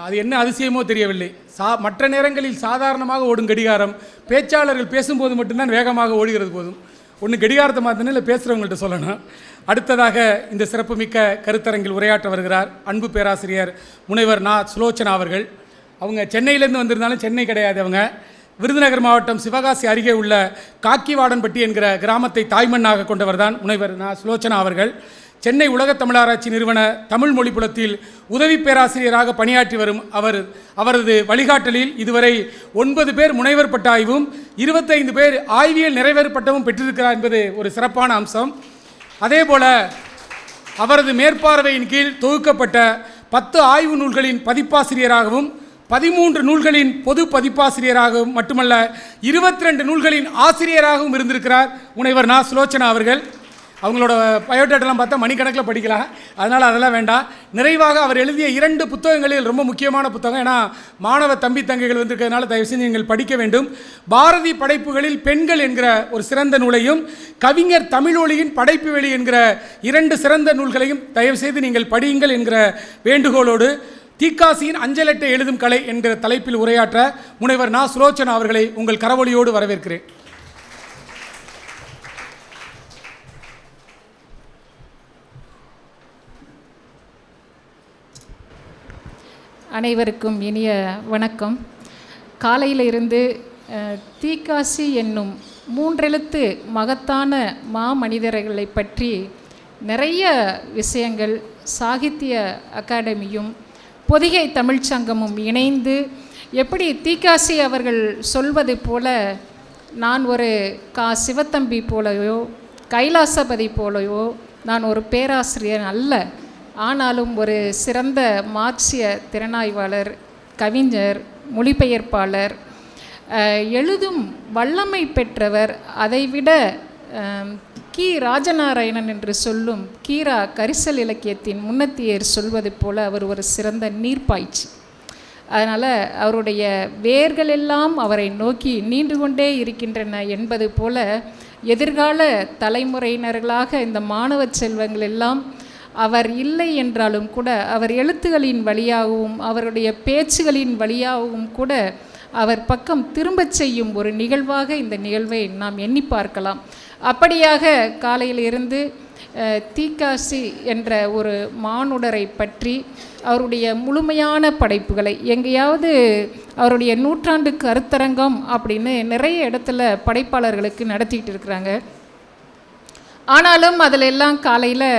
அது என்ன அதிசயமோ தெரியவில்லை. சா மற்ற நேரங்களில் சாதாரணமாக ஓடும் கடிகாரம் பேச்சாளர்கள் பேசும்போது மட்டும்தான் வேகமாக ஓடுகிறது போதும். ஒன்று கடிகாரத்தை மாற்றினா இல்லை பேசுகிறவங்கள்ட்ட சொல்லணும். அடுத்ததாக இந்த சிறப்புமிக்க கருத்தரங்கில் உரையாற்ற வருகிறார் அன்பு பேராசிரியர் முனைவர் நா. சுலோச்சனா அவர்கள். அவங்க சென்னையிலேருந்து வந்திருந்தாலும் சென்னை கிடையாது அவங்க. விருதுநகர் மாவட்டம் சிவகாசி அருகே உள்ள காக்கிவாடன்பட்டி என்கிற கிராமத்தை தாய்மண்ணாக கொண்டவர் தான் முனைவர் நா. சுலோச்சனா அவர்கள். சென்னை உலகத் தமிழாராய்ச்சி நிறுவன தமிழ் மொழிப்புலத்தில் உதவி பேராசிரியராக பணியாற்றி வரும் அவர். அவரது வழிகாட்டலில் இதுவரை ஒன்பது பேர் முனைவர் பட்டாய்வும் இருபத்தைந்து பேர் ஆய்வியல் நிறைவேறு பட்டமும் பெற்றிருக்கிறார் என்பது ஒரு சிறப்பான அம்சம். அதேபோல அவரது மேற்பார்வையின் கீழ் தொகுக்கப்பட்ட பத்து ஆய்வு நூல்களின் பதிப்பாசிரியராகவும் பதிமூன்று நூல்களின் பொது பதிப்பாசிரியராகவும் மட்டுமல்ல இருபத்தி ரெண்டு நூல்களின் ஆசிரியராகவும் இருந்திருக்கிறார் முனைவர் நா. சுலோச்சனா அவர்கள். அவங்களோட பயோடேட்டெல்லாம் பார்த்தா மணிக்கணக்கில் படிக்கலாம். அதனால் அதெல்லாம் வேண்டாம். நிறைவாக அவர் எழுதிய இரண்டு புத்தகங்களில் ரொம்ப முக்கியமான புத்தகம். ஏன்னா மாணவ தம்பி தங்கைகள் வந்திருக்கிறதுனால தயவு செஞ்சு நீங்கள் படிக்க வேண்டும். பாரதி படைப்புகளில் பெண்கள் என்கிற ஒரு சிறந்த நூலையும் கவிஞர் தமிழொலியின் படைப்பு வெளி என்கிற இரண்டு சிறந்த நூல்களையும் தயவு செய்து நீங்கள் படியுங்கள் என்கிற வேண்டுகோளோடு தீக்காசியின் அஞ்சலட்டை எழுதும் கலை என்கிற தலைப்பில் உரையாற்ற முனைவர் நா. சுலோச்சனா அவர்களை உங்கள் கரவொலியோடு வரவேற்கிறேன். அனைவருக்கும் இனிய வணக்கம். காலையிலிருந்து தீக்காசி என்னும் மூன்றெழுத்து மகத்தான மாமனிதர்களை பற்றி நிறைய விஷயங்கள் சாகித்ய அகாடமியும் பொதிகை தமிழ்ச் சங்கமும் இணைந்து எப்படி தீக்காசி அவர்கள் சொல்வது போல நான் ஒரு கா சிவத்தம்பி போலவோ கைலாசபதி போலவோ நான் ஒரு பேராசிரியர் அல்ல. ஆனாலும் ஒரு சிறந்த மார்க்சிய திறனாய்வாளர் கவிஞர் மொழிபெயர்ப்பாளர் எழுதும் வல்லமை பெற்றவர் அதைவிட கி. ராஜநாராயணன் என்று சொல்லும் கீரா கரிசல் இலக்கியத்தின் முன்னத்தியர் சொல்வது போல அவர் ஒரு சிறந்த நீர்ப்பாய்ச்சி. அதனால் அவருடைய வேர்கள் எல்லாம் அவரை நோக்கி நீண்டு கொண்டே இருக்கின்றன என்பது போல எதிர்கால தலைமுறையினர்களாக இந்த மாணவ செல்வங்கள் எல்லாம் அவர் இல்லை என்றாலும் கூட அவர் எழுத்துகளின் வழியாகவும் அவருடைய பேச்சுகளின் வழியாகவும் கூட அவர் பக்கம் திரும்பச் செய்யும் ஒரு நிகழ்வாக இந்த நிகழ்வை நாம் எண்ணி பார்க்கலாம். அப்படியாக காலையிலிருந்து தீக்காசி என்ற ஒரு மானுடரை பற்றி அவருடைய முழுமையான படைப்புகளை எங்கேயாவது அவருடைய நூற்றாண்டு கருத்தரங்கம் அப்படின்னு நிறைய இடத்துல படைப்பாளர்களுக்கு நடத்திக்கிட்டு இருக்கிறாங்க. ஆனாலும் அதில் எல்லாம் காலையில்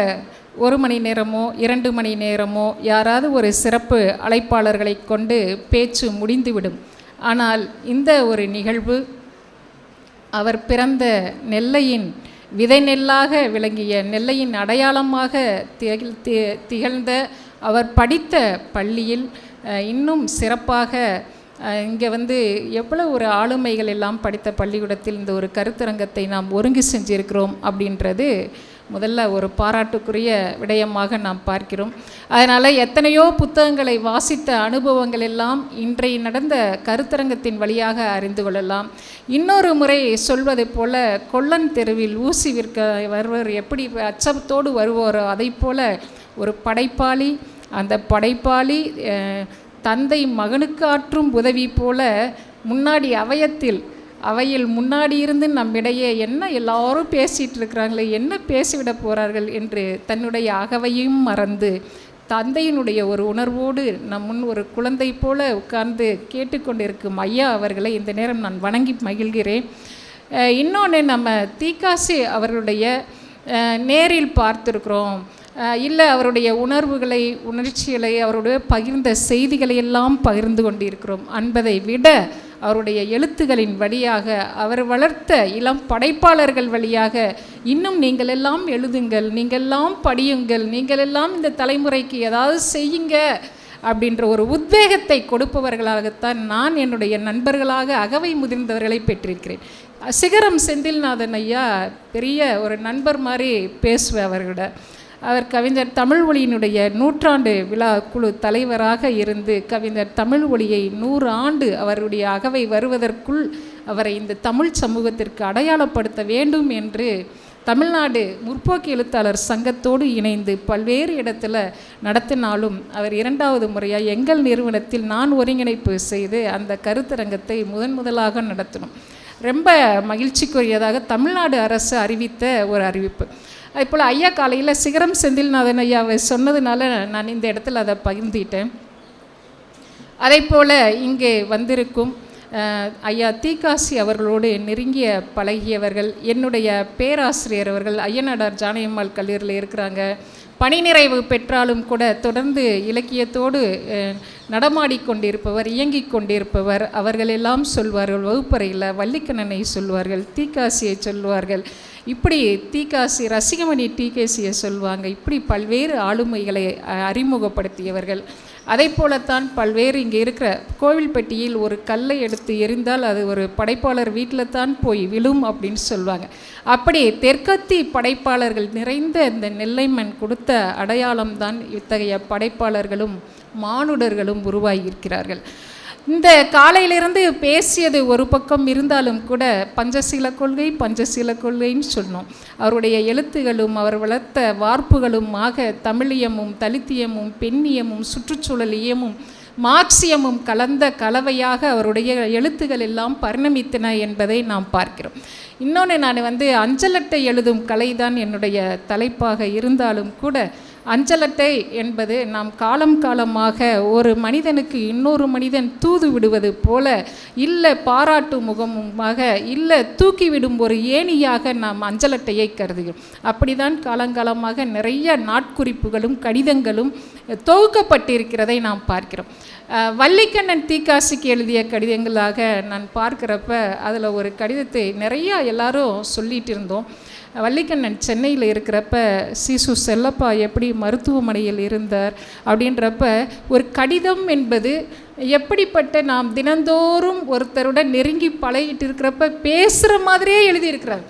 ஒரு மணி நேரமோ இரண்டு மணி நேரமோ யாராவது ஒரு சிறப்பு அழைப்பாளர்களை கொண்டு பேச்சு முடிந்துவிடும். ஆனால் இந்த ஒரு நிகழ்வு அவர் பிறந்த நெல்லையின் விதை நெல்லாக விளங்கிய நெல்லையின் அடையாளமாக தி- திகழ்ந்த அவர் படித்த பள்ளியில் இன்னும் சிறப்பாக இங்கே வந்து எவ்வளோ ஒரு ஆளுமைகள் எல்லாம் படித்த பள்ளிக்கூடத்தில் இந்த ஒரு கருத்தரங்கத்தை நாம் ஒருங்கு செஞ்சிருக்கிறோம் அப்படின்றது முதல்ல ஒரு பாராட்டுக்குரிய விடயமாக நாம் பார்க்கிறோம். அதனால் எத்தனையோ புத்தகங்களை வாசித்த அனுபவங்கள் எல்லாம் இன்றைய நடந்த கருத்தரங்கத்தின் வழியாக அறிந்து கொள்ளலாம். இன்னொரு முறை சொல்வது போல கொல்லன் தெருவில் ஊசி விற்க வருவர் எப்படி அச்சத்தோடு வருவாரோ அதை போல ஒரு படைப்பாளி அந்த படைப்பாளி தந்தை மகனுக்கு ஆற்றும் உதவி போல முன்னாடி அவயத்தில் அவையில் முன்னாடி இருந்து நம்மிடையே என்ன எல்லாரும் பேசிகிட்டு இருக்கிறாங்களே என்ன பேசிவிட போகிறார்கள் என்று தன்னுடைய அகவையும் மறந்து தந்தையினுடைய ஒரு உணர்வோடு நம் முன் ஒரு குழந்தை போல உட்கார்ந்து கேட்டுக்கொண்டிருக்கும் ஐயா அவர்களை இந்த நேரம் நான் வணங்கி மகிழ்கிறேன். இன்னொன்று நம்ம தீக்காசி அவர்களுடைய நேரில் பார்த்துருக்குறோம். இல்லை அவருடைய உணர்வுகளை உணர்ச்சிகளை அவருடைய பகிர்ந்த செய்திகளை எல்லாம் பகிர்ந்து கொண்டிருக்கிறோம். என்பதை விட அவருடைய எழுத்துகளின் வழியாக அவர் வளர்த்த இளம் படைப்பாளர்கள் வழியாக இன்னும் நீங்கள் எல்லாம் எழுதுங்கள் நீங்கள்லாம் படியுங்கள் நீங்கள் எல்லாம் இந்த தலைமுறைக்கு ஏதாவது செய்யுங்க அப்படின்ற ஒரு உத்வேகத்தை கொடுப்பவர்களாகத்தான் நான் என்னுடைய நண்பர்களாக அகவை முதிர்ந்தவர்களை பெற்றிருக்கிறேன். சிகரம் செந்தில்நாதன் ஐயா பெரிய ஒரு நண்பர் மாதிரி பேசுவேன் அவர்களிட அவர் கவிஞர் தமிழ் ஒளியினுடைய நூற்றாண்டு விழா குழு தலைவராக இருந்து கவிஞர் தமிழ் ஒளியை நூறு ஆண்டு அவருடைய அகவை வருவதற்குள் அவரை இந்த தமிழ் சமூகத்திற்கு அடையாளப்படுத்த வேண்டும் என்று தமிழ்நாடு முற்போக்கு எழுத்தாளர் சங்கத்தோடு இணைந்து பல்வேறு இடத்துல நடத்தினாலும் அவர் இரண்டாவது முறையாக எங்கள் நிறுவனத்தில் நான் ஒருங்கிணைப்பு செய்து அந்த கருத்தரங்கத்தை முதன் முதலாக நடத்தினோம். ரொம்ப மகிழ்ச்சிக்குரியதாக தமிழ்நாடு அரசு அறிவித்த ஒரு அறிவிப்பு. இப்போ ஐயா காலையில் சிகரம் செந்தில்நாதன் ஐயாவை சொன்னதுனால நான் இந்த இடத்துல அதை பகிர்ந்துட்டேன் அதே போல் இங்கே வந்திருக்கும் ஐயா தீகாசி அவர்களோடு நெருங்கிய பழகியவர்கள் என்னுடைய பேராசிரியர் அவர்கள் ஐயனாடார் ஜானகியம்மாள் கல்லூரியில் இருக்கிறாங்க பணி நிறைவு பெற்றாலும் கூட தொடர்ந்து இலக்கியத்தோடு நடமாடிக்கொண்டிருப்பவர் நடமாடிக் கொண்டிருப்பவர் இயங்கிக் கொண்டிருப்பவர் அவர்களெல்லாம் சொல்வார்கள் வகுப்பறையில் வள்ளிக்கண்ணனை சொல்வார்கள் தீக்காசியை சொல்வார்கள். இப்படி தீக்காசி ரசிகமணி டிகேசியை சொல்லுவாங்க இப்படி பல்வேறு ஆளுமைகளை அறிமுகப்படுத்தியவர்கள். அதே போலத்தான் பல்வேறு இங்கே இருக்கிற கோவில்பட்டியில் ஒரு கல்லை எடுத்து எரிந்தால் அது ஒரு படைப்பாளர் வீட்டில் தான் போய் விழும் அப்படின்னு சொல்லுவாங்க அப்படி தெற்கத்தி படைப்பாளர்கள் நிறைந்த இந்த நெல்லைமன் கொடுத்த அடையாளம்தான் இத்தகைய படைப்பாளர்களும் மானுடர்களும் உருவாகியிருக்கிறார்கள். இந்த காலையிலிருந்து பேசியது ஒரு பக்கம் இருந்தாலும் கூட பஞ்சசீல கொள்கை பஞ்சசீல கொள்கைன்னு சொன்னோம் அவருடைய எழுத்துகளும் அவர் வளர்த்த வார்ப்புகளுமாக தமிழியமும் தலித்தியமும் பெண்ணியமும் சுற்றுச்சூழலியமும் மார்க்சியமும் கலந்த கலவையாக அவருடைய எழுத்துகள் எல்லாம் பரிணமித்தன என்பதை நாம் பார்க்கிறோம். இன்னொன்று நான் வந்து அஞ்சலட்டை எழுதும் கலைதான் என்னுடைய தலைப்பாக இருந்தாலும் கூட அஞ்சலட்டை என்பது நாம் காலம் காலமாக ஒரு மனிதனுக்கு இன்னொரு மனிதன் தூது விடுவது போல இல்லை பாராட்டு முகமுமாக இல்லை தூக்கிவிடும் ஒரு ஏணியாக நாம் அஞ்சலட்டையை கருதுகிறோம். அப்படிதான் காலங்காலமாக நிறைய நாட்குறிப்புகளும் கடிதங்களும் தொகுக்கப்பட்டிருக்கிறதை நாம் பார்க்கிறோம். வள்ளிக்கண்ணன் தீக்காசிக்கு எழுதிய கடிதங்களாக நான் பார்க்குறப்ப அதில் ஒரு கடிதத்தை நிறையா எல்லாரும் சொல்லிகிட்டு இருந்தோம். வள்ளிக்கண்ணன் சென்னையில் இருக்கிறப்ப சிசு செல்லப்பா எப்படி மருத்துவமனையில் இருந்தார்? அப்படின்றப்ப ஒரு கடிதம் என்பது எப்படிப்பட்ட நாம் தினந்தோறும் ஒருத்தருடன் நெருங்கி பழகிட்டு இருக்கிறப்ப பேசுகிற மாதிரியே எழுதியிருக்கிறார்.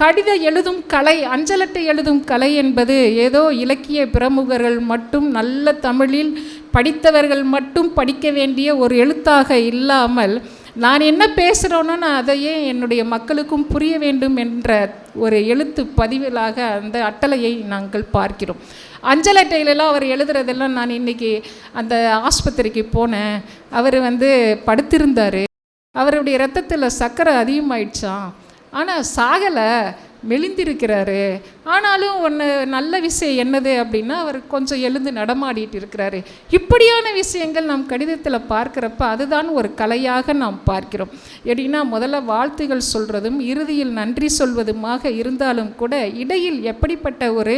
கடித எழுதும் கலை அஞ்சலட்டை எழுதும் கலை என்பது ஏதோ இலக்கிய பிரமுகர்கள் மட்டும் நல்ல தமிழில் படித்தவர்கள் மட்டும் படிக்க வேண்டிய ஒரு எழுத்தாக இல்லாமல் நான் என்ன பேசுகிறோன்னு நான் அதையே என்னுடைய மக்களுக்கும் புரிய வேண்டும் என்ற ஒரு எழுத்து பதிவிலாக அந்த அட்டளையை நாங்கள் பார்க்கிறோம். அஞ்சல் அட்டையிலலாம் அவர் எழுதுறதெல்லாம் நான் இன்றைக்கி அந்த ஆஸ்பத்திரிக்கு போனேன். அவர் வந்து படுத்திருந்தார். அவருடைய ரத்தத்தில் சர்க்கரை அதிகமாயிடுச்சான் ஆனால் சாகலை மெலிந்திருக்கிறாரு. ஆனாலும் ஒன்று நல்ல விஷயம் என்னது அப்படின்னா அவர் கொஞ்சம் எழுந்து நடமாடிட்டு இருக்கிறாரு. இப்படியான விஷயங்கள் நாம் கடிதத்தில் பார்க்குறப்ப அதுதான் ஒரு கலையாக நாம் பார்க்கிறோம். எப்படின்னா முதல்ல வாழ்த்துகள் சொல்கிறதும் இறுதியில் நன்றி சொல்வதுமாக இருந்தாலும் கூட இடையில் எப்படிப்பட்ட ஒரு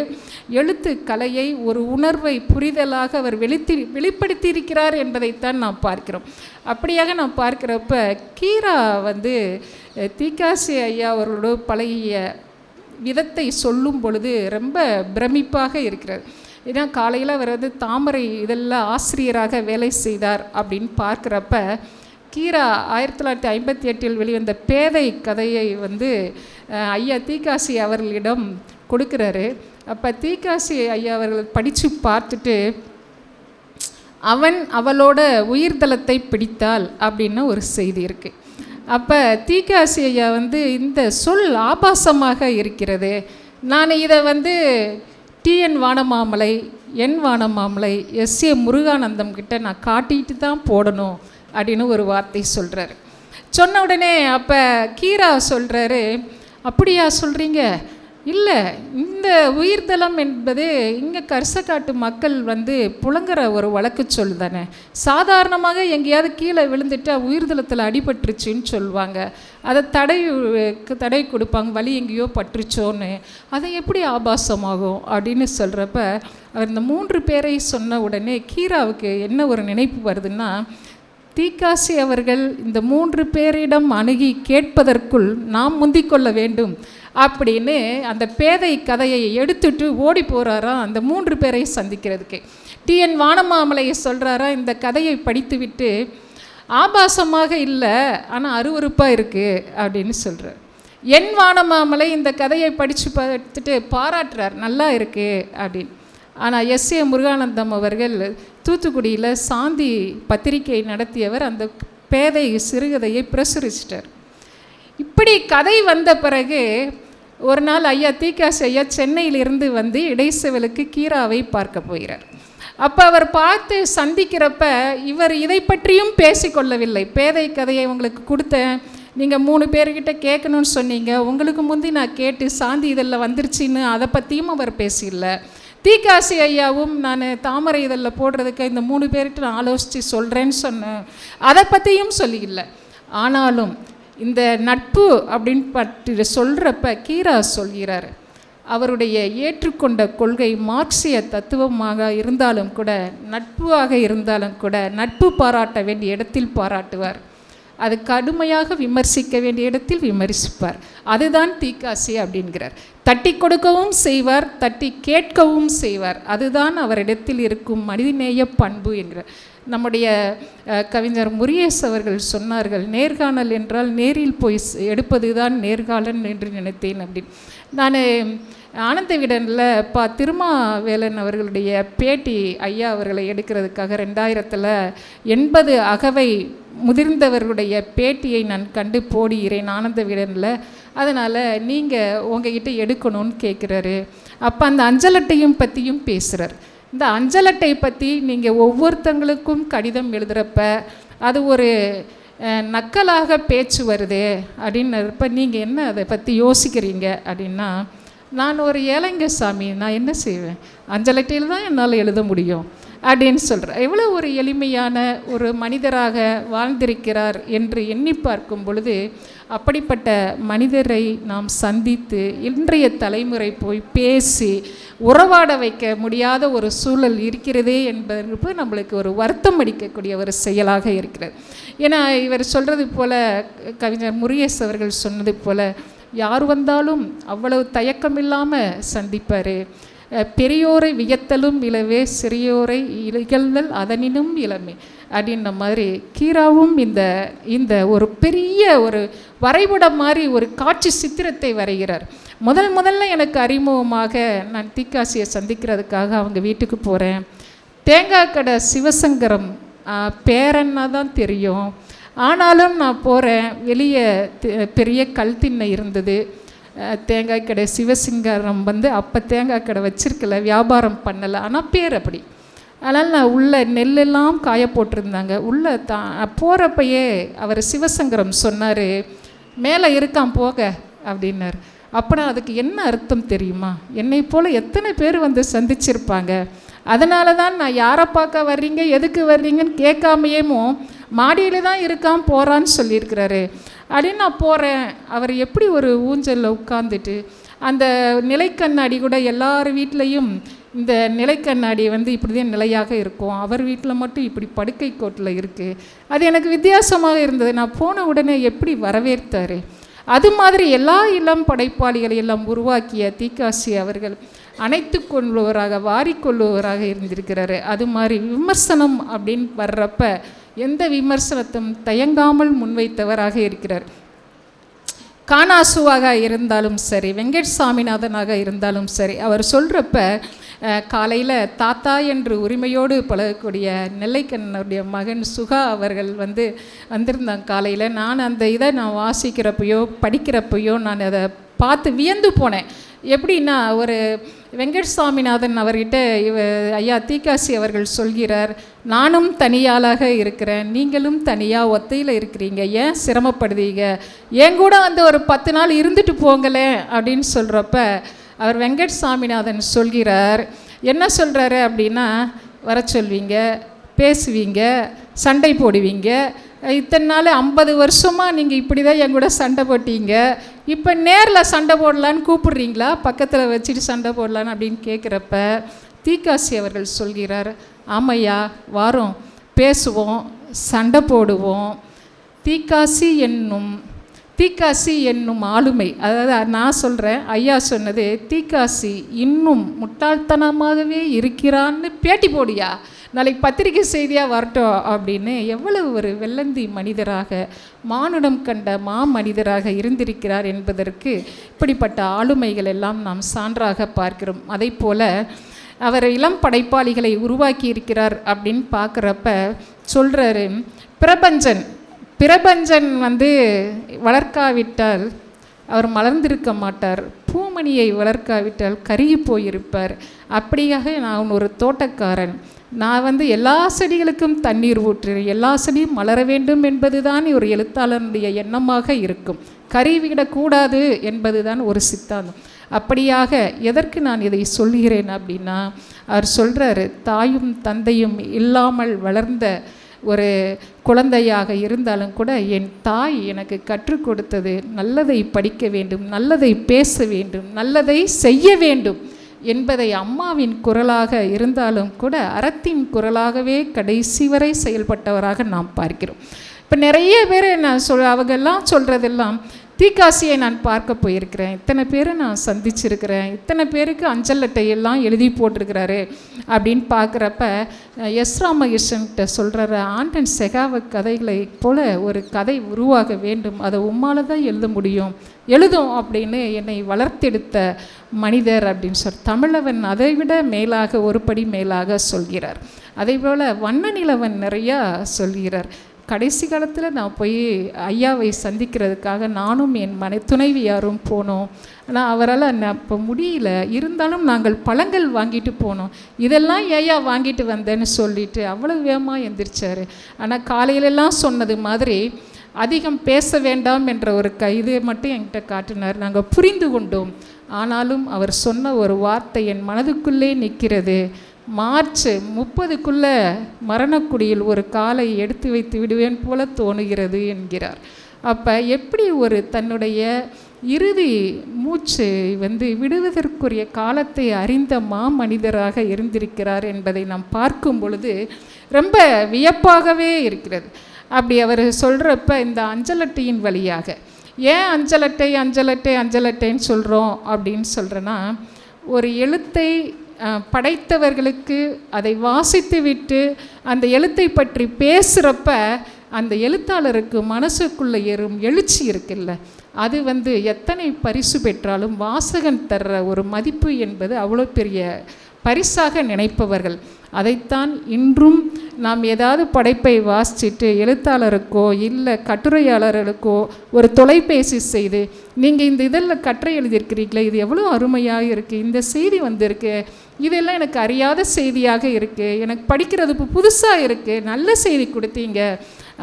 எழுத்து கலையை ஒரு உணர்வை புரிதலாக அவர் வெளித்தி வெளிப்படுத்தியிருக்கிறார் என்பதைத்தான் நாம் பார்க்கிறோம். அப்படியாக நாம் பார்க்கிறப்ப கீரா வந்து தீக்காசி ஐயா அவர்களோடு பழகிய விதத்தை சொல்லும் பொழுது ரொம்ப பிரமிப்பாக இருக்கிறது. ஏன்னா காலையில் அவர் வந்து தாமரை இதெல்லாம் ஆசிரியராக வேலை செய்தார் அப்படின்னு பார்க்குறப்ப கீரா ஆயிரத்தி தொள்ளாயிரத்தி ஐம்பத்தி எட்டில் வெளிவந்த பேதை கதையை வந்து ஐயா தீகாசி அவர்களிடம் கொடுக்குறாரு. அப்போ தீகாசி ஐயா அவர்கள் படித்து பார்த்துட்டு அவன் அவளோட உயிர்தலத்தை பிடித்தாள் அப்படின்னு ஒரு செய்தி இருக்குது அப்போ தீகாசி ஐயா வந்து இந்த சொல் ஆபாசமாக இருக்கிறது. நான் இதை வந்து TN Vanamamalai N. Vanamamalai S. A. Muruganandam கிட்ட நான் காட்டிட்டு தான் போடணும் அப்படின்னு ஒரு வார்த்தை சொல்கிறாரு சொன்ன உடனே அப்போ கீரா சொல்கிறாரு அப்படியா சொல்கிறீங்க இல்லை இந்த உயிர்தலம் என்பது இங்கே கரிசக்காட்டு மக்கள் வந்து புழங்குற ஒரு வழக்கு சொல் தானே. சாதாரணமாக எங்கேயாவது கீழே விழுந்துட்டா உயிர்தலத்தில் அடிபட்டுருச்சுன்னு சொல்லுவாங்க அதை தடை தடை கொடுப்பாங்க வழி எங்கேயோ பட்டுருச்சோன்னு. அதை எப்படி ஆபாசமாகும் அப்படின்னு சொல்கிறப்ப அவர் இந்த மூன்று பேரை சொன்ன உடனே கீராவுக்கு என்ன ஒரு நினைப்பு வருதுன்னா தீக்காசி அவர்கள் இந்த மூன்று பேரிடம் அணுகி கேட்பதற்குள் நாம் முந்திக்கொள்ள வேண்டும். அப்படின்னு அந்த பேதை கதையை எடுத்துட்டு ஓடி போகிறாராம் அந்த மூன்று பேரை சந்திக்கிறதுக்கு. டிஎன் வானமாமலையை சொல்கிறாரா இந்த கதையை படித்துவிட்டு ஆபாசமாக இல்லை ஆனால் அருவருப்பாக இருக்குது அப்படின்னு சொல்கிறார் என் வானமாமலை இந்த கதையை படித்து பார்த்துட்டு பாராட்டுறார் நல்லா இருக்குது அப்படின்னு. ஆனால் எஸ். ஏ. முருகானந்தம் அவர்கள் தூத்துக்குடியில் சாந்தி பத்திரிகை நடத்தியவர் அந்த பேதை சிறுகதையை பிரசுரிச்சிட்டார். இப்படி கதை வந்த பிறகு ஒரு நாள் ஐயா தீகாசி ஐயா சென்னையிலிருந்து வந்து இடைசெவலுக்கு கீராவை பார்க்க போகிறார். அப்போ அவர் பார்த்து சந்திக்கிறப்ப இவர் இதை பற்றியும் பேசிக்கொள்ளவில்லை. பேதை கதையை உங்களுக்கு கொடுத்தேன். நீங்கள் மூணு பேர்கிட்ட கேட்கணும்னு சொன்னீங்க. உங்களுக்கு முந்தி நான் கேட்டு சாந்தி இதழில் வந்துருச்சின்னு அதை பற்றியும் அவர் பேசியில்லை தீகாசி ஐயாவும் நான் தாமரை இதழில் போடுறதுக்கு இந்த மூணு பேர்கிட்ட நான் ஆலோசித்து சொல்கிறேன்னு சொன்னேன். அதை பற்றியும் சொல்லியில்லை. ஆனாலும் இந்த நட்பு அப்படின்னு பற்றி சொல்கிறப்ப கீரா சொல்கிறார். அவருடைய ஏற்றுக்கொண்ட கொள்கை மார்க்சிய தத்துவமாக இருந்தாலும் கூட நட்புவாக இருந்தாலும் கூட நட்பு பாராட்ட வேண்டிய இடத்தில் பாராட்டுவார். அது கடுமையாக விமர்சிக்க வேண்டிய இடத்தில் விமர்சிப்பார். அதுதான் தீக்காசி அப்படிங்கிறார். தட்டி கொடுக்கவும் செய்வார் தட்டி கேட்கவும் செய்வார். அதுதான் அவரிடத்தில் இருக்கும் மனிதநேய பண்பு என்கிறார். நம்முடைய கவிஞர் முரியேஸ் அவர்கள் சொன்னார்கள் நேர்காணல் என்றால் நேரில் போய் எடுப்பது எடுப்பதுதான் நேர்காணல் என்று நினைத்தேன் அப்படின்னு. நான் ஆனந்த விடனில் பா திருமாவேலன் அவர்களுடைய பேட்டி ஐயா அவர்களை எடுக்கிறதுக்காக ரெண்டாயிரத்தில் எண்பது அகவை முதிர்ந்தவர்களுடைய பேட்டியை நான் கண்டு போடுகிறேன் ஆனந்த விடனில் அதனால் நீங்கள் உங்ககிட்ட எடுக்கணும்னு கேட்குறாரு அப்போ அந்த அஞ்சலட்டையும் பற்றியும் பேசுகிறார் இந்த அஞ்சல் அட்டை பற்றி நீங்கள் ஒவ்வொருத்தங்களுக்கும் கடிதம் எழுதுகிறப்ப அது ஒரு நக்கலாக பேச்சு வருது அப்படின்னப்ப நீங்கள் என்ன அதை பற்றி யோசிக்கிறீங்க அப்படின்னா நான் ஒரு ஏழைங்க சாமி நான் என்ன செய்வேன்? அஞ்சல் அட்டையில் தான் என்னால் எழுத முடியும் அப்படின்னு சொல்கிறேன் எவ்வளோ ஒரு எளிமையான ஒரு மனிதராக வாழ்ந்திருக்கிறார் என்று எண்ணி பார்க்கும் பொழுது அப்படிப்பட்ட மனிதரை நாம் சந்தித்து இன்றைய தலைமுறை போய் பேசி உறவாட வைக்க முடியாத ஒரு சூழல் இருக்கிறதே என்பது நம்மளுக்கு ஒரு வருத்தம் அளிக்கக்கூடிய ஒரு செயலாக இருக்கிறது. ஏன்னா இவர் சொல்கிறது போல் கவிஞர் முருகேஸ் அவர்கள் சொன்னது போல் யார் வந்தாலும் அவ்வளவு தயக்கம் இல்லாமல் சந்திப்பார் பெரியோரை வியத்தலும் இளவே சிறியோரை இகழ்தல் அதனினும் இளமை. அப்படின்ன மாதிரி கீராவும் இந்த இந்த ஒரு பெரிய ஒரு வரைபடம் மாதிரி ஒரு காட்சி சித்திரத்தை வரைகிறார். முதல் முதல்ல எனக்கு அறிமுகமாக நான் தீக்காசியை சந்திக்கிறதுக்காக அவங்க வீட்டுக்கு போகிறேன் தேங்காய் கடை சிவசங்கரம் பேரன்னா தான் தெரியும். ஆனாலும் நான் போகிறேன் வெளியே பெரிய கல் திண்ணை இருந்தது. தேங்காய் கடை சிவசிங்காரம் வந்து அப்போ தேங்காய் கடை வச்சிருக்கல வியாபாரம் பண்ணலை. ஆனால் பேர் அப்படி. அதனால் நான் உள்ள நெல்லெல்லாம் காய போட்டிருந்தாங்க. உள்ளே தா போகிறப்பயே அவர் சிவசங்கரம் சொன்னார் மேலே இருக்கான் போக அப்படின்னார். அப்போ அதுக்கு என்ன அர்த்தம் தெரியுமா? என்னை போல் எத்தனை பேர் வந்து சந்திச்சிருப்பாங்க. அதனால தான் நான் யாரை பார்க்க வர்றீங்க எதுக்கு வர்றீங்கன்னு கேட்காமையேமோ மாடியில் தான் இருக்கான் போகிறான்னு சொல்லியிருக்கிறாரு. அப்படின்னு நான் போகிறேன் அவர் எப்படி ஒரு ஊஞ்சலில் உட்காந்துட்டு அந்த நிலைக்கண்ணாடி கூட எல்லார் வீட்லேயும் இந்த நிலைக்கண்ணாடி வந்து இப்படி தான் நிலையாக இருக்கும். அவர் வீட்டில் மட்டும் இப்படி படுக்கை கோட்டில் இருக்குது அது எனக்கு வித்தியாசமாக இருந்தது. நான் போன உடனே எப்படி வரவேற்றார்? அது மாதிரி எல்லா இளம் படைப்பாளிகளை எல்லாம் உருவாக்கிய தீக்காசி அவர்கள் அணைத்து கொள்பவராக வாரிக்கொள்பவராக இருந்திருக்கிறாரு. அது மாதிரி விமர்சனம் அப்படின்னு வர்றப்ப எந்த விமர்சனத்தும் தயங்காமல் முன்வைத்தவராக இருக்கிறார். கானாசுவாக இருந்தாலும் சரி வெங்கட் சாமிநாதனாக இருந்தாலும் சரி அவர் சொல்கிறப்ப காலையில் தாத்தா என்று உரிமையோடு பழகக்கூடிய நெல்லைக்கண்ணனுடைய மகன் சுகா அவர்கள் வந்து வந்திருந்தாங்க காலையில். நான் அந்த இதை நான் வாசிக்கிறப்பையோ படிக்கிறப்பையோ நான் அதை பார்த்து வியந்து போனேன். எப்படின்னா ஒரு வெங்கட் சாமிநாதன் அவர்கிட்ட இவ ஐயா தீக்காசி அவர்கள் சொல்கிறார் நானும் தனியாளாக இருக்கிறேன் நீங்களும் தனியாக ஒத்தையில் இருக்கிறீங்க ஏன் சிரமப்படுதீங்க? என் கூட வந்து ஒரு பத்து நாள் இருந்துட்டு போங்களேன் அப்படின்னு சொல்கிறப்ப அவர் வெங்கட் சாமிநாதன் சொல்கிறார் என்ன சொல்கிறாரு அப்படின்னா வர சொல்வீங்க பேசுவீங்க சண்டை போடுவீங்க இத்தனை நாள் ஐம்பது வருஷமாக நீங்கள் இப்படி தான் என் கூட சண்டை போட்டீங்க. இப்போ நேரில் சண்டை போடலான்னு கூப்பிடுறீங்களா? பக்கத்தில் வச்சுட்டு சண்டை போடலான்னு அப்படின்னு கேட்குறப்ப தீக்காசி அவர்கள் சொல்கிறார் ஆமையா வாரோம் பேசுவோம் சண்டை போடுவோம். தீக்காசி என்னும் தீக்காசி என்னும் ஆளுமை அதாவது நான் சொல்கிறேன் ஐயா சொன்னது தீக்காசி இன்னும் முட்டாள்தனமாகவே இருக்கிறான்னு பேட்டி போடியா? நாளைக்கு பத்திரிகை செய்தியாக வரட்டும் அப்படின்னு எவ்வளவு ஒரு வெள்ளந்தி மனிதராக மானுடம் கண்ட மா மனிதராக இருந்திருக்கிறார் என்பதற்கு இப்படிப்பட்ட ஆளுமைகள் எல்லாம் நாம் சான்றாக பார்க்கிறோம். அதை போல அவர் இளம் படைப்பாளிகளை உருவாக்கி இருக்கிறார் அப்படின்னு பார்க்குறப்ப சொல்கிறாரு பிரபஞ்சன் பிரபஞ்சன் வந்து வளர்க்காவிட்டால் அவர் மலர்ந்திருக்க மாட்டார். பூமணியை வளர்க்காவிட்டால் கருகி போயிருப்பார். அப்படியாக நான் ஒரு தோட்டக்காரன். நான் வந்து எல்லா செடிகளுக்கும் தண்ணீர் ஊற்றுறேன் எல்லா செடியும் மலர வேண்டும் என்பதுதான் ஒரு எழுத்தாளனுடைய எண்ணமாக இருக்கும். கருவிடக்கூடாது என்பதுதான் ஒரு சித்தாந்தம். அப்படியாக எதற்கு நான் இதை சொல்கிறேன் அப்படின்னா அவர் சொல்கிறாரு தாயும் தந்தையும் இல்லாமல் வளர்ந்த ஒரு குழந்தையாக இருந்தாலும் கூட என் தாய் எனக்கு கற்றுக் கொடுத்தது நல்லதை படிக்க வேண்டும் நல்லதை பேச வேண்டும் நல்லதை செய்ய வேண்டும் என்பதை அம்மாவின் குரலாக இருந்தாலும் கூட அறத்தின் குரலாகவே கடைசி வரை செயல்பட்டவராக நாம் பார்க்கிறோம். இப்போ நிறைய பேர் நான் சொல் அவங்கெல்லாம் சொல்கிறதெல்லாம் தீக்காசியை நான் பார்க்க போயிருக்கிறேன். இத்தனை பேரை நான் சந்திச்சிருக்கிறேன். இத்தனை பேருக்கு அஞ்சல் அட்டையெல்லாம் எழுதி போட்டிருக்கிறாரு அப்படின்னு பார்க்குறப்ப எஸ் ராமகிருஷ்ணன்கிட்ட சொல்கிறாரு ஆண்டன் செகாவ கதைகளை போல் ஒரு கதை உருவாக வேண்டும். அதை உம்மால தான் எழுத முடியும். எழுதும் அப்படின்னு என்னை வளர்த்தெடுத்த மனிதர் அப்படின்னு சொல் தமிழவன் அதை விட மேலாக ஒரு படி மேலாக சொல்கிறார். அதே போல் வண்ண நிலவன் நிறையா சொல்கிறார். கடைசி காலத்தில் நான் போய் ஐயாவை சந்திக்கிறதுக்காக நானும் என் மனை துணைவியாரும் போனோம். ஆனால் அவரால் நான் இப்போ முடியல. இருந்தாலும் நாங்கள் பழங்கள் வாங்கிட்டு போனோம். இதெல்லாம் ஏயா வாங்கிட்டு வந்தேன்னு சொல்லிட்டு அவ்வளோ வேகமாக எந்திரிச்சார். ஆனால் காலையிலெல்லாம் சொன்னது மாதிரி அதிகம் பேச வேண்டாம் என்ற ஒரு கைது மட்டும் என்கிட்ட காட்டினார். நாங்கள் புரிந்து கொண்டோம். ஆனாலும் அவர் சொன்ன ஒரு வார்த்தை என் மனதுக்குள்ளே நிற்கிறது. மார்ச் முப்பதுக்குள்ளே மரணக்குடியில் ஒரு காலை எடுத்து வைத்து விடுவேன் போல தோணுகிறது என்கிறார். அப்போ எப்படி ஒரு தன்னுடைய இறுதி மூச்சு வந்து விடுவதற்குரிய காலத்தை அறிந்த மா மனிதராக இருந்திருக்கிறார் என்பதை நாம் பார்க்கும் பொழுது ரொம்ப வியப்பாகவே இருக்கிறது. அப்படி அவர் சொல்கிறப்ப இந்த அஞ்சலட்டையின் வழியாக ஏன் அஞ்சலட்டை அஞ்சலட்டை அஞ்சலட்டைன்னு சொல்கிறோம் அப்படின்னு சொல்கிறேன்னா ஒரு எழுத்தை படைத்தவர்களுக்கு அதை வாசித்து விட்டு அந்த எழுத்தை பற்றி பேசுகிறப்ப அந்த எழுத்தாளருக்கு மனசுக்குள்ளே ஏறும் எழுச்சி இருக்குல்ல. அது வந்து எத்தனை பரிசு பெற்றாலும் வாசகன் தர்ற ஒரு மதிப்பு என்பது அவ்வளோ பெரிய பரிசாக நினைப்பவர்கள். அதைத்தான் இன்றும் நாம் ஏதாவது படைப்பை வாசிச்சுட்டு எழுத்தாளருக்கோ இல்லை கட்டுரையாளர்களுக்கோ ஒரு தொலைபேசி செய்து நீங்கள் இந்த இதில் கட்டுரை எழுதியிருக்கிறீங்களே இது எவ்வளோ அருமையாக இருக்குது இந்த செய்தி வந்திருக்கு இதெல்லாம் எனக்கு அறியாத செய்தியாக இருக்குது எனக்கு படிக்கிறது இப்போ புதுசாக இருக்குது நல்ல செய்தி கொடுத்தீங்க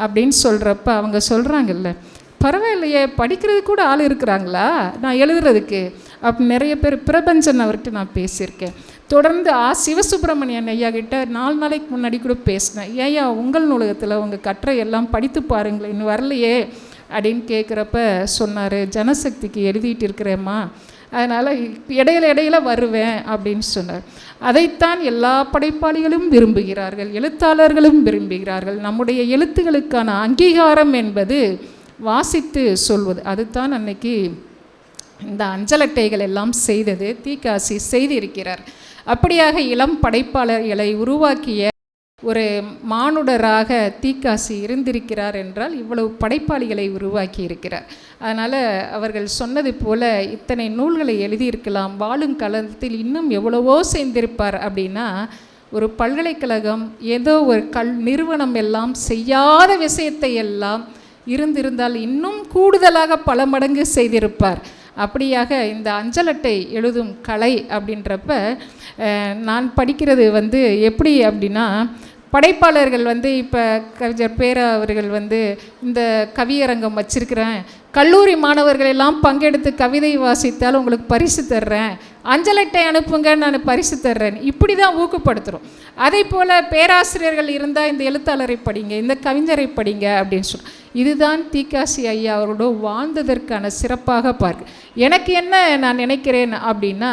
அப்படின்னு சொல்கிறப்ப அவங்க சொல்கிறாங்கல்ல பரவாயில்லையே படிக்கிறது கூட ஆள் இருக்கிறாங்களா? நான் எழுதுறதுக்கு. அப்போ நிறைய பேர் பிரபஞ்சன் அவர்கிட்ட நான் பேசியிருக்கேன். தொடர்ந்து ஆ சிவசுப்பிரமணியன் ஐயா கிட்ட நாலு நாளைக்கு முன்னாடி கூட பேசினேன். ஏயா உங்கள் நூலகத்தில் உங்கள் கட்டுரை எல்லாம் படித்து பாருங்களேன் இன்னும் வரலையே அப்படின்னு கேட்குறப்ப சொன்னார் ஜனசக்திக்கு எழுதிட்டு இருக்கிறேம்மா அதனால் இடையில இடையில வருவேன் அப்படின்னு சொன்னார். அதைத்தான் எல்லா படைப்பாளிகளும் விரும்புகிறார்கள் எழுத்தாளர்களும் விரும்புகிறார்கள். நம்முடைய எழுத்துகளுக்கான அங்கீகாரம் என்பது வாசித்து சொல்வது. அதுதான் அன்னைக்கு இந்த அஞ்சலட்டைகள் எல்லாம் செய்தது தீக்காசி செய்திருக்கிறார். அப்படியாக இளம் படைப்பாளர்களை உருவாக்கிய ஒரு மானுடராக தீக்காசி இருந்திருக்கிறார் என்றால் இவ்வளவு படைப்பாளிகளை உருவாக்கி இருக்கிறார் அதனால் அவர்கள் சொன்னது போல இத்தனை நூல்களை எழுதியிருக்கலாம் வாழும் காலத்தில் இன்னும் எவ்வளவோ சேர்ந்திருப்பார் அப்படின்னா ஒரு பல்கலைக்கழகம் ஏதோ ஒரு கல் நிறுவனம் எல்லாம் செய்யாத விஷயத்தை எல்லாம் இருந்திருந்தால் இன்னும் கூடுதலாக பல மடங்கு செய்திருப்பார். அப்படியாக இந்த அஞ்சல் அட்டை எழுதும் கலை அப்படின்றப்ப நான் படிக்கிறது வந்து எப்படி அப்படின்னா படைப்பாளர்கள் வந்து இப்போ கவிஞர் பேரா அவர்கள் வந்து இந்த கவியரங்கம் வச்சிருக்கிறேன். கல்லூரி மாணவர்கள் எல்லாம் பங்கெடுத்து கவிதை வாசித்தால் உங்களுக்கு பரிசு தர்றேன். அஞ்சலட்டை அனுப்புங்க நான் பரிசு தர்றேன். இப்படி தான் ஊக்கப்படுத்துகிறோம் அதே போல் பேராசிரியர்கள் இருந்தால் இந்த எழுத்தாளரை படிங்க இந்த கவிஞரை படிங்க அப்படின்னு சொல்லி இதுதான் தீக்காசி ஐயா அவரோட வாழ்ந்ததற்கான சிறப்பாக பார்க்க. எனக்கு என்ன நான் நினைக்கிறேன் அப்படின்னா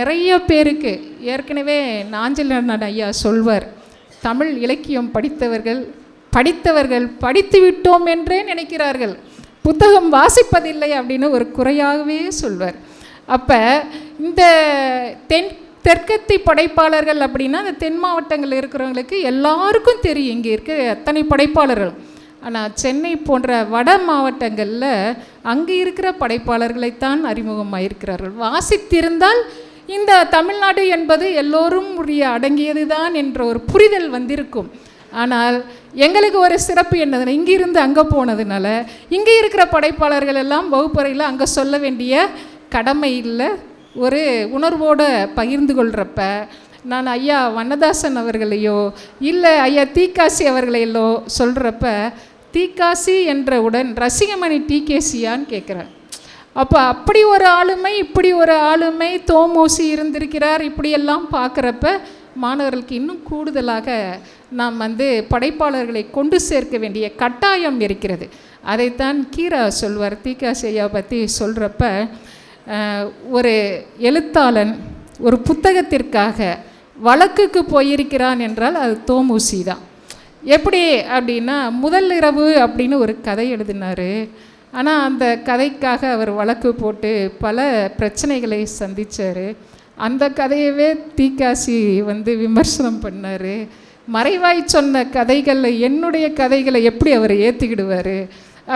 நிறைய பேருக்கு ஏற்கனவே நாஞ்சல் ஐயா சொல்வார் தமிழ் இலக்கியம் படித்தவர்கள் படித்தவர்கள் படித்து விட்டோம் என்றே நினைக்கிறார்கள். புத்தகம் வாசிப்பதில்லை அப்படின்னு ஒரு குறையாகவே சொல்வார். அப்போ இந்த தென் தெற்கத்தி படைப்பாளர்கள் அப்படின்னா அந்த தென் மாவட்டங்களில் இருக்கிறவங்களுக்கு எல்லாருக்கும் தெரியும் இங்கே இருக்க அத்தனை படைப்பாளர்கள் ஆனால் சென்னை போன்ற வட மாவட்டங்களில் அங்கே இருக்கிற படைப்பாளர்களைத்தான் அறிமுகமாயிருக்கிறார்கள். வாசித்திருந்தால் இந்த தமிழ்நாடு என்பது எல்லோரும் உரிய அடங்கியது தான் என்ற ஒரு புரிதல் வந்திருக்கும். ஆனால் எங்களுக்கு ஒரு சிறப்பு என்னதுன்னா இங்கிருந்து அங்கே போனதுனால இங்கே இருக்கிற படைப்பாளர்கள் எல்லாம் வகுப்பறையில் அங்கே சொல்ல வேண்டிய கடமை இல்லை. ஒரு உணர்வோடு பகிர்ந்து கொள்கிறப்ப நான் ஐயா வண்ணதாசன் அவர்களையோ இல்லை ஐயா தீக்காசி அவர்களையோ சொல்கிறப்ப தீக்காசி என்ற உடன் ரசிகமணி டிகேசியான்னு கேட்குறேன் அப்போ அப்படி ஒரு ஆளுமை இப்படி ஒரு ஆளுமை தோமோசி இருந்திருக்கிறார் இப்படியெல்லாம் பார்க்குறப்ப மாணவர்களுக்கு இன்னும் கூடுதலாக நாம் வந்து படைப்பாளர்களை கொண்டு சேர்க்க வேண்டிய கட்டாயம் இருக்கிறது. அதைத்தான் கீரா சொல்வார். தீகா செய்யா பற்றி சொல்கிறப்ப ஒரு எழுத்தாளன் ஒரு புத்தகத்திற்காக வழக்குக்கு போயிருக்கிறான் என்றால் அது தோமூசி தான். எப்படி அப்படின்னா முதல் இரவு அப்படின்னு ஒரு கதை எழுதினார். ஆனால் அந்த கதைக்காக அவர் வழக்கு போட்டு பல பிரச்சனைகளை சந்தித்தார் அந்த கதையவே தீக்காசி வந்து விமர்சனம் பண்ணார். மறைவாய் சொன்ன கதைகளில் என்னுடைய கதைகளை எப்படி அவர் ஏற்றுக்கிடுவார்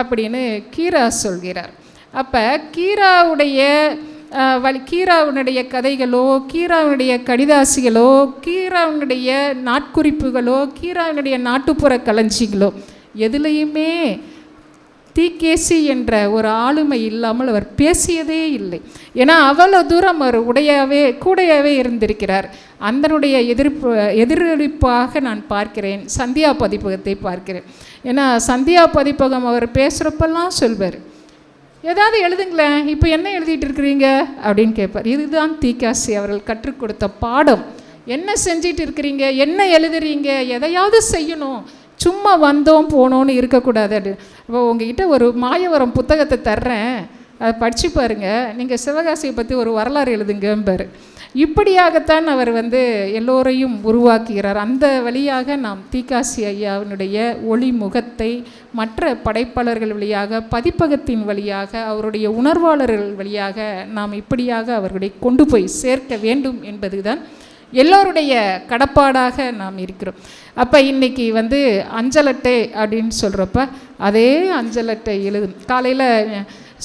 அப்படின்னு கீரா சொல்கிறார். அப்போ கீராவுடைய வழி கீராவினுடைய கதைகளோ கீராவினுடைய கடிதாசிகளோ கீராவினுடைய நாட்குறிப்புகளோ கீராவினுடைய நாட்டுப்புற களஞ்சிகளோ எதுலேயுமே தீகேசி என்ற ஒரு ஆளுமை இல்லாமல் அவர் பேசியதே இல்லை. ஏன்னா அவ்வளோ தூரம் அவர் உடையவே கூடையாவே இருந்திருக்கிறார். அந்தனுடைய எதிர்ப்பு எதிரொலிப்பாக நான் பார்க்கிறேன். சந்தியா பதிப்பகத்தை பார்க்கிறேன். ஏன்னா சந்தியா பதிப்பகம் அவர் பேசுகிறப்பெல்லாம் சொல்வார். ஏதாவது எழுதுங்களேன் இப்போ என்ன எழுதிட்டு இருக்கிறீங்க? அப்படின்னு கேட்பார். இதுதான் தீகாசி அவர்கள் கற்றுக் கொடுத்த பாடம். என்ன செஞ்சிட்டு இருக்கிறீங்க? என்ன எழுதுறீங்க? எதையாவது செய்யணும். சும்மா வந்தோம் போனோன்னு இருக்கக்கூடாது. அப்படி இப்போ உங்ககிட்ட ஒரு மாயவரம் புத்தகத்தை தர்றேன். அதை படித்து பாருங்கள் நீங்கள் சிவகாசியை பற்றி ஒரு வரலாறு எழுதுங்கம்பார். இப்படியாகத்தான் அவர் வந்து எல்லோரையும் உருவாக்குகிறார். அந்த வழியாக நாம் தீகாசி ஐயாவினுடைய ஒளி முகத்தை மற்ற படைப்பாளர்கள் வழியாக பதிப்பகத்தின் வழியாக அவருடைய உணர்வாளர்கள் வழியாக நாம் இப்படியாக அவர்களை கொண்டு போய் சேர்க்க வேண்டும் என்பதுதான் எல்லோருடைய கடப்பாடாக நாம் இருக்கிறோம். அப்போ இன்னைக்கு வந்து அஞ்சல் அட்டை அப்படின்னு சொல்கிறப்ப அதே அஞ்சல் அட்டை காலையில்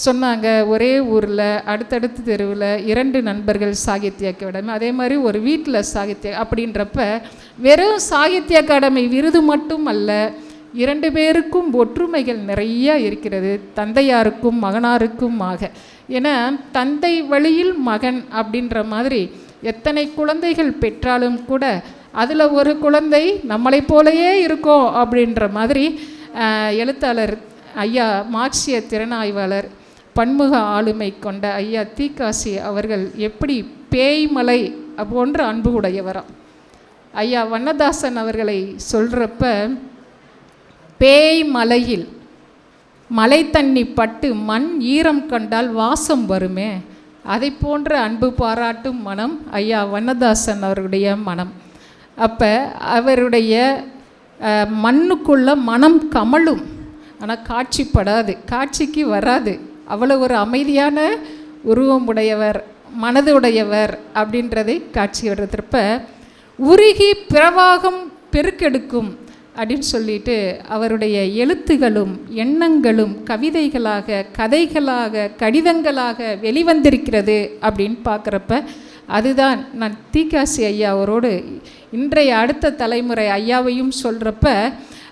சொன்னாங்க ஒரே ஊரில் அடுத்தடுத்த தெருவில் இரண்டு நண்பர்கள் சாகித்ய அகாடமி அதே மாதிரி ஒரு வீட்டில் சாகித்ய அப்படின்றப்ப வெறும் சாகித்ய அகாடமி விருது மட்டும் அல்ல இரண்டு பேருக்கும் ஒற்றுமைகள் நிறைய இருக்கிறது தந்தையாருக்கும் மகனாருக்கும் ஆக ஏன்னா தந்தை வழியில் மகன் அப்படின்ற மாதிரி எத்தனை குழந்தைகள் பெற்றாலும் கூட அதில் ஒரு குழந்தை நம்மளைப் போலயே இருக்கோம் அப்படின்ற மாதிரி எழுத்தாளர் ஐயா மார்க்சிய திறனாய்வாளர் பன்முக ஆளுமை கொண்ட ஐயா தீக்காசி அவர்கள் எப்படி பேய்மலை போன்ற அன்பு உடையவரா ஐயா வண்ணதாசன் அவர்களை சொல்கிறப்ப பேய் மலையில் மலை தண்ணி பட்டு மண் ஈரம் கண்டால் வாசம் வருமே அதை போன்ற அன்பு பாராட்டும் மனம் ஐயா வண்ணதாசன் அவருடைய மனம். அப்போ அவருடைய மண்ணுக்குள்ள மனம் கமழும். ஆனால் காட்சிப்படாது காட்சிக்கு வராது. அவ்வளோ ஒரு அமைதியான உருவம் உடையவர் மனது உடையவர் அப்படின்றதை காட்சி வர்றதுப்ப உருகி பிரவாகம் பெருக்கெடுக்கும் அப்படின்னு சொல்லிட்டு அவருடைய எழுத்துகளும் எண்ணங்களும் கவிதைகளாக கதைகளாக கடிதங்களாக வெளிவந்திருக்கிறது அப்படின்னு பார்க்குறப்ப அதுதான் நான் தீகாசி ஐயா அவரோடு இன்றைய அடுத்த தலைமுறை ஐயாவையும் சொல்கிறப்ப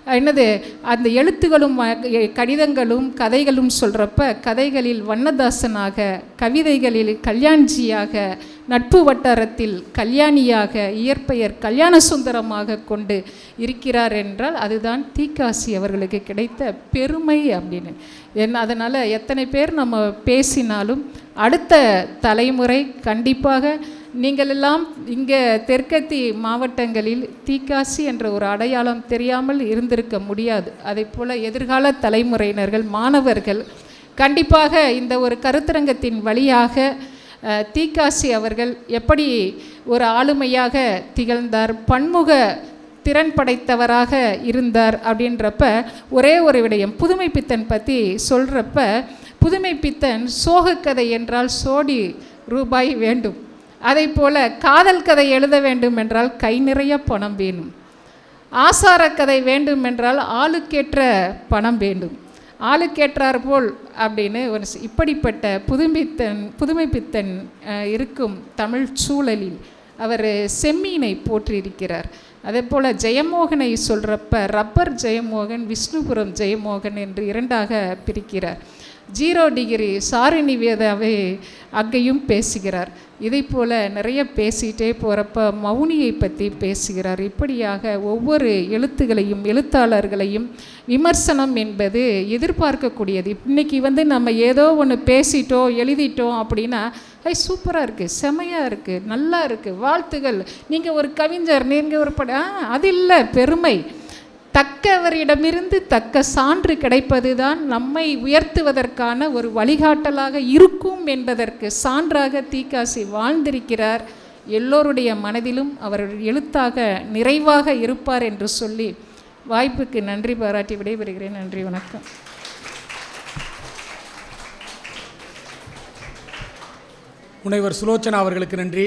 என்னது அந்த எழுத்துகளும் கடிதங்களும் கதைகளும் சொல்கிறப்ப கதைகளில் வண்ணதாசனாக கவிதைகளில் கல்யாண்ஜியாக நட்பு வட்டாரத்தில் கல்யாணியாக இயற்பெயர் கல்யாண சுந்தரமாக கொண்டு இருக்கிறார் என்றால் அதுதான் தீக்காசி அவர்களுக்கு கிடைத்த பெருமை அப்படின்னு. என் அதனால் எத்தனை பேர் நம்ம பேசினாலும் அடுத்த தலைமுறை கண்டிப்பாக நீங்கள் எல்லாம் இங்கே தெற்கத்தி மாவட்டங்களில் தீக்காசி என்ற ஒரு அடையாளம் தெரியாமல் இருந்திருக்க முடியாது. அதே போல் எதிர்கால தலைமுறையினர்கள் மாணவர்கள் கண்டிப்பாக இந்த ஒரு கருத்தரங்கத்தின் வழியாக தீக்காசி அவர்கள் எப்படி ஒரு ஆளுமையாக திகழ்ந்தார் பன்முக திறன் படைத்தவராக இருந்தார் அப்படின்றப்ப ஒரே ஒரு விடயம் புதுமை பித்தன் பற்றி சொல்கிறப்ப புதுமை பித்தன் சோகக்கதை என்றால் சோடி ரூபாய் வேண்டும். அதை போல காதல் கதை எழுத வேண்டும் என்றால் கை நிறைய பணம் வேணும். ஆசார கதை வேண்டும் என்றால் ஆளுக்கேற்ற பணம் வேண்டும். ஆளுக்கேற்றார் போல் அப்படின்னு ஒரு இப்படிப்பட்ட புதுமைத்தன் புதுமைப்பித்தன் இருக்கும் தமிழ் சூழலில் அவர் செம்மீனை போற்றியிருக்கிறார். அதே போல் ஜெயமோகனை சொல்கிறப்ப ரப்பர் ஜெயமோகன் விஷ்ணுபுரம் ஜெயமோகன் என்று இரண்டாக பிரிக்கிறார். ஜீரோ டிகிரி சாரி நிவேதாவே அங்கேயும் பேசுகிறார். இதை போல் நிறைய பேசிகிட்டே போகிறப்ப மௌனியை பற்றி பேசுகிறார். இப்படியாக ஒவ்வொரு எழுத்துகளையும் எழுத்தாளர்களையும் விமர்சனம் என்பது எதிர்பார்க்கக்கூடியது. இன்னைக்கு வந்து நம்ம ஏதோ ஒன்று பேசிட்டோம் எழுதிட்டோம் அப்படின்னா ஐ சூப்பராக இருக்குது செமையாக இருக்குது நல்லா இருக்குது வாழ்த்துகள். நீங்கள் ஒரு கவிஞர் நீங்கள் ஒரு பட அது இல்லை பெருமை. தக்கவரிடமிருந்து தக்க சான்று கிடைப்பது தான் நம்மை உயர்த்துவதற்கான ஒரு வழிகாட்டலாக இருக்கும் என்பதற்கு சான்றாக தீக்காசி வாழ்ந்திருக்கிறார். எல்லோருடைய மனதிலும் அவர் எழுத்தாக நிறைவாக இருப்பார் என்று சொல்லி வாய்ப்புக்கு நன்றி பாராட்டி விடைபெறுகிறேன். நன்றி வணக்கம். முனைவர் சுலோச்சனா அவர்களுக்கு நன்றி.